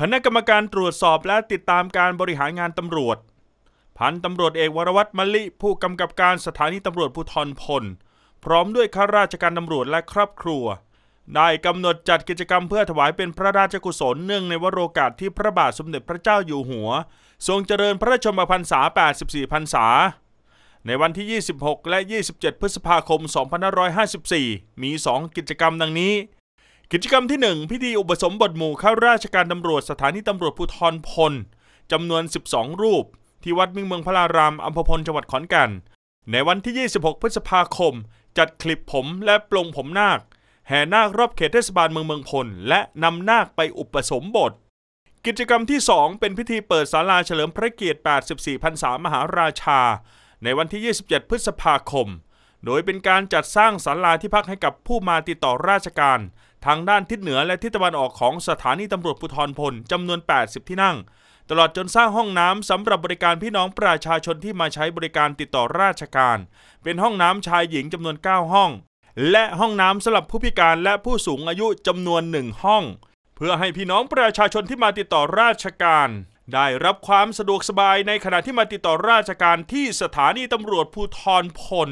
คณะกรรมการตรวจสอบและติดตามการบริหารงานตำรวจ พันตำรวจเอกวรวัตรมลิ ผู้กำกับการสถานีตำรวจภูธรพล พร้อมด้วยข้าราชการตำรวจและครอบครัว ได้กำหนดจัดกิจกรรมเพื่อถวายเป็นพระราชกุศลเนื่องในวโรกาสที่พระบาทสมเด็จพระเจ้าอยู่หัว ทรงเจริญพระชนมพรรษา 84 พรรษา ในวันที่ 26 และ 27 พฤษภาคม 2554 มี 2 กิจกรรมดังนี้ กิจกรรมที่ 1 พิธีอุปสมบทหมู่ข้าราชการตำรวจสถานีตำรวจภูธรพลจำนวน 12 รูป ที่วัดมิ่งเมืองพระรารามอำเภอพลจังหวัดขอนแก่นในวันที่ 26 พฤษภาคม จัดคลิปผมและปลงผมนาค แห่นาครอบเขตเทศบาลเมืองเมืองพล และนำนาคไปอุปสมบท กิจกรรมที่ 2 เป็นพิธีเปิดศาลาเฉลิมพระเกียรติ 84พรรษามหาราชา ในวันที่ 27 พฤษภาคม โดยเป็นการจัดสร้างศาลาที่พักให้กับผู้มาติดต่อราชการ ทางด้านทิศเหนือและทิศตะวันออกของสถานีตำรวจภูธรพลจำนวน 80 ที่นั่ง ตลอดจนสร้างห้องน้ำสำหรับบริการพี่น้องประชาชนที่มาใช้บริการติดต่อราชการ เป็นห้องน้ำชายหญิงจำนวน 9 ห้อง และห้องน้ำสำหรับผู้พิการและผู้สูงอายุจำนวนหนึ่งห้อง เพื่อให้พี่น้องประชาชนที่มาติดต่อราชการได้รับความสะดวกสบายในขณะที่มาติดต่อราชการที่สถานีตำรวจภูธรพล